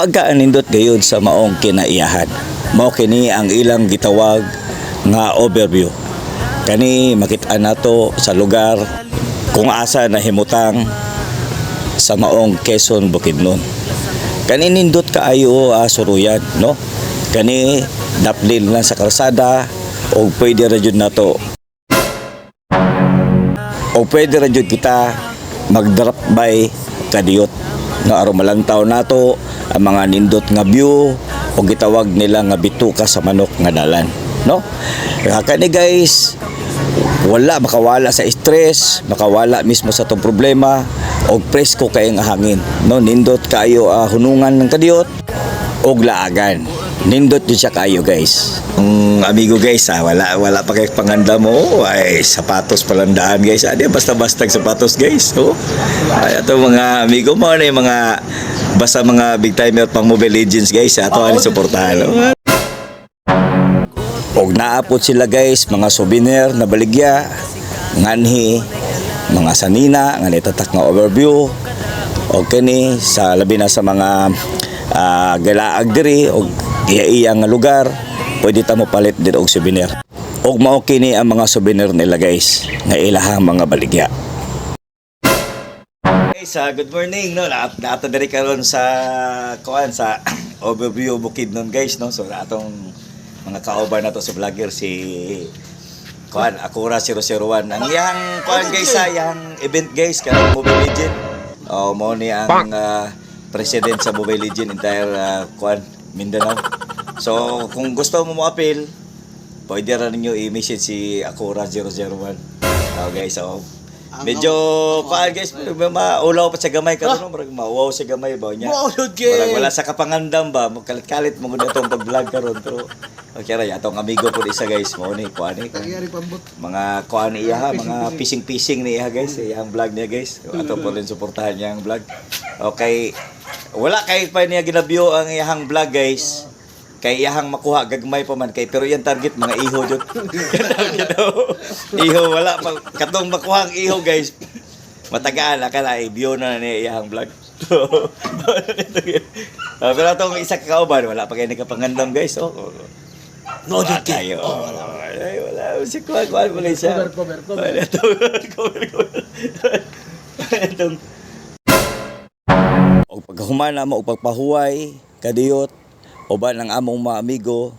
pagkaanindot gayud sa maong kinaiyahan. Mao kini ang ilang gitawag nga overview. Kani makita nato sa lugar kung asa nahimutang sa maong Quezon Bukidnon. Kani nindot kaayo uh, suruyan, no? Kani daplin lang sa kalsada o pwede ra jud nato o pwede ra jud kita mag-drop by kadiyot no aron malantaw nato ang mga nindot nga view o gitawag nila nga bituka sa manok nga dalan no? Kaya kani guys wala makawala sa stress makawala mismo sa tong problema og presko kay nga hangin no? Nindot kayo ah, hunungan ng kadiyot og laagan nindot yun siya kayo guys. Ang amigo guys ah, wala wala pa kay panganda mo. Ay sapatos palandaan guys. Ah, di basta basta sapatos guys oh. Ay ato mga amigo mo na yung mga basta mga big timer pang Mobile Legends guys ah, ato ani suportahan oh. Og naapot sila guys, mga souvenir na baligya, nganhi, mga sanina, nga nitatak nga overview, o kini sa labi na sa mga uh, galaag diri o iya-iya nga lugar, pwede ta mo palit din og souvenir. Og mao kini ang mga souvenir nila guys, nga ilahang mga baligya. Guys, ah, good morning no. Lahat nato diri karon sa kuan sa overview bukid nun guys no. So atong mga kauban nato sa vlogger si kuan Akura 001. Ang yang kuan guys sa yang event guys kanang Mobile Legend. Oh, mo ni ang ah, president sa Mobile Legend entire ah, kuan Mindanao. So kung gusto mo mo-appeal, pwede ra ninyo i-message si Akura 001. Oh, guys, so Medyo kuan guys, maulaw pa sa gamay karon, murag mauwaw sa gamay ba niya. Yun, kay. Murag wala sa kapangandam ba, magkalit-kalit mo gud atong pag-vlog karon pero okay ra atong amigo po isa guys mo ni kuan ni mga kuan niya ha, mga pising-pising niya guys, iyang vlog niya guys. Ato po rin suportahan niya ang vlog. Okay, wala kay pa niya ginabyo ang iyang vlog guys. Kay iyang makuha gagmay pa man kay pero yung target mga iho jud. Iho wala pa katong makuha ang iho guys. Matagaan ka na i-view na ni iyang vlog. Ah, pero atong isa ka kauban wala pa kay nagkapangandam guys. Oh. No, Wala jud kay. tayo. Ay, wala. Si Kuan mo lang siya. Cover, cover, cover. Wala to. Cover, cover. Itong... O pagkahumana mo, pagpahuway, kadiyot, o ba ng among mga amigo,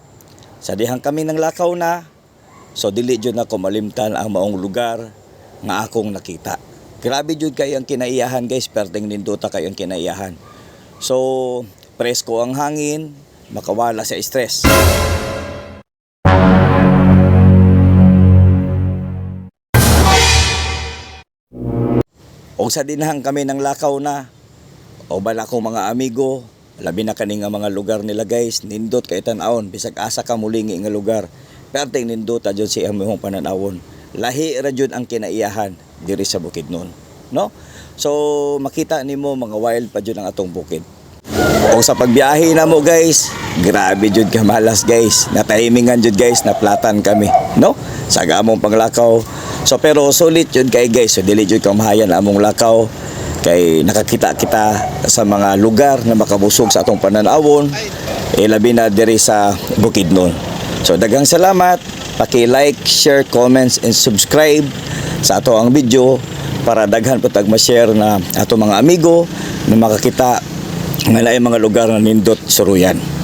sa dihang kami ng lakaw na, so dili jud na malimtan ang maong lugar nga akong nakita. Grabe jud kayo ang kinaiyahan guys, perting ninduta kayo ang kinaiyahan. So, presko ang hangin, makawala sa stress. O sa dinahang kami ng lakaw na, o ba akong mga amigo, labi na kani nga mga lugar nila guys, nindot kay tan-awon, bisag asa ka mulingi nga lugar. Perting nindot adyon si among pananawon. Lahi ra jud ang kinaiyahan diri sa bukid nun, no? So makita nimo mga wild pa jud ang atong bukid. O sa pagbiyahe na mo guys, grabe jud ka malas guys. Natimingan jud guys, naplatan kami, no? Sa among panglakaw. So pero sulit jud kay guys, so dili jud ka mahayan among lakaw kay nakakita kita sa mga lugar na makabusog sa atong pananawon eh, labi na diri sa Bukidnon. So dagang salamat, paki-like, share, comments and subscribe sa ato ang video para daghan po tag ma-share na ato mga amigo na makakita ng mga lugar na nindot suruyan.